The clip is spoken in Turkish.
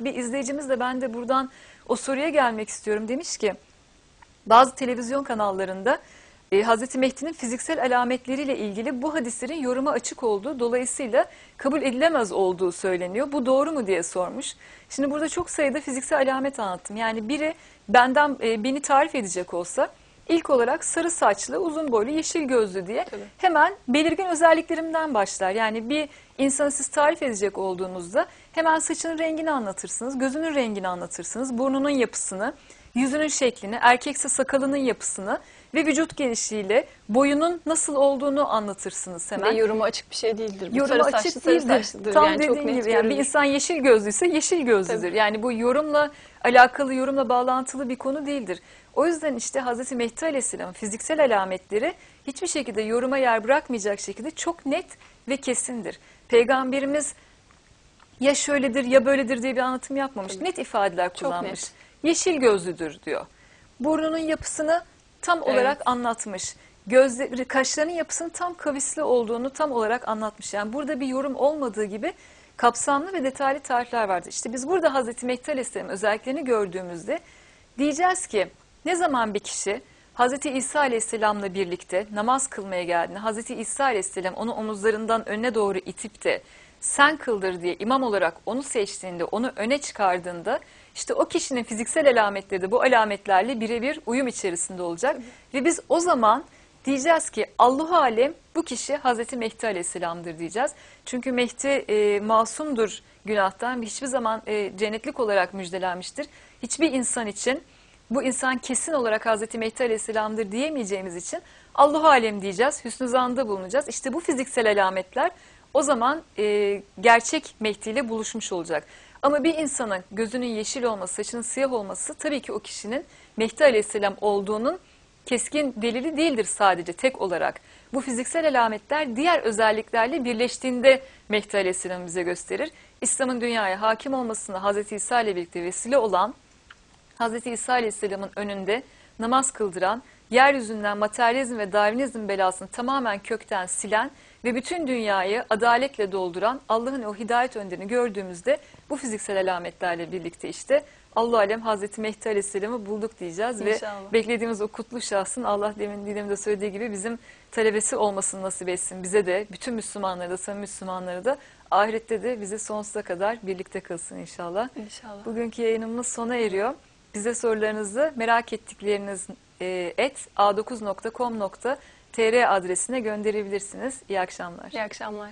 Bir izleyicimiz de ben de buradan o soruya gelmek istiyorum. Demiş ki bazı televizyon kanallarında e, Hazreti Mehdi'nin fiziksel alametleriyle ilgili bu hadislerin yoruma açık olduğu dolayısıyla kabul edilemez olduğu söyleniyor. Bu doğru mu diye sormuş. Şimdi burada çok sayıda fiziksel alamet anlattım. Yani biri benden e, beni tarif edecek olsa ilk olarak sarı saçlı, uzun boylu, yeşil gözlü diye Tabii. hemen belirgin özelliklerimden başlar. Yani bir insanı siz tarif edecek olduğunuzda hemen saçının rengini anlatırsınız, gözünün rengini anlatırsınız, burnunun yapısını, yüzünün şeklini, erkekse sakalının yapısını ve vücut genişliğiyle boyunun nasıl olduğunu anlatırsınız Ve hemen. yorumu açık bir şey değildir. Bu Yoruma sarı açık saçlı, sarı değildir. saçlıdır. Tam yani çok dediğin net gibi yani bir insan yeşil gözlüyse yeşil gözlüdür. Tabii. Yani bu yorumla alakalı, yorumla bağlantılı bir konu değildir. O yüzden işte Hazreti Mehdi Aleyhisselam'ın fiziksel alametleri hiçbir şekilde yoruma yer bırakmayacak şekilde çok net ve kesindir. Peygamberimiz ya şöyledir ya böyledir diye bir anlatım yapmamış. Tabii. Net ifadeler Çok kullanmış. net. Yeşil gözlüdür diyor. Burnunun yapısını tam olarak Evet. anlatmış. Gözleri, kaşlarının yapısının tam kavisli olduğunu tam olarak anlatmış. Yani burada bir yorum olmadığı gibi kapsamlı ve detaylı tarifler vardır. İşte biz burada Hazreti Mehdi Aleyhisselam'ın özelliklerini gördüğümüzde diyeceğiz ki ne zaman bir kişi Hazreti İsa Aleyhisselam'la birlikte namaz kılmaya geldiğinde Hazreti İsa Aleyhisselam onu omuzlarından önüne doğru itip de sen kıldır diye imam olarak onu seçtiğinde, onu öne çıkardığında işte o kişinin fiziksel alametleri de bu alametlerle birebir uyum içerisinde olacak. Ve biz o zaman diyeceğiz ki Allahu Alem bu kişi Hazreti Mehdi Aleyhisselam'dır diyeceğiz. Çünkü Mehdi e, masumdur günahtan hiçbir zaman e, cennetlik olarak müjdelenmiştir. Hiçbir insan için bu insan kesin olarak Hazreti Mehdi Aleyhisselam'dır diyemeyeceğimiz için Allahu Alem diyeceğiz, hüsnü zanda bulunacağız. İşte bu fiziksel alametler o zaman e, gerçek Mehdi ile buluşmuş olacak. Ama bir insanın gözünün yeşil olması, saçının siyah olması tabii ki o kişinin Mehdi Aleyhisselam olduğunun keskin delili değildir sadece tek olarak. Bu fiziksel alametler diğer özelliklerle birleştiğinde Mehdi Aleyhisselam bize gösterir. İslam'ın dünyaya hakim olmasına Hazreti İsa ile birlikte vesile olan Hazreti İsa Aleyhisselam'ın önünde namaz kıldıran, yeryüzünden materyalizm ve Darwinizm belasını tamamen kökten silen ve bütün dünyayı adaletle dolduran Allah'ın o hidayet önderini gördüğümüzde bu fiziksel alametlerle birlikte işte Allah alem Hazreti Mehdi Aleyhisselam'ı bulduk diyeceğiz ve İnşallah. beklediğimiz o kutlu şahsın Allah demin Didem'in de söylediği gibi bizim talebesi olmasını nasip etsin. Bize de bütün Müslümanlara da samimi Müslümanlara da ahirette de bize sonsuza kadar birlikte kılsın inşallah. İnşallah. Bugünkü yayınımız sona eriyor. Bize sorularınızı merak ettikleriniz et a9.com.tr adresine gönderebilirsiniz. İyi akşamlar. İyi akşamlar.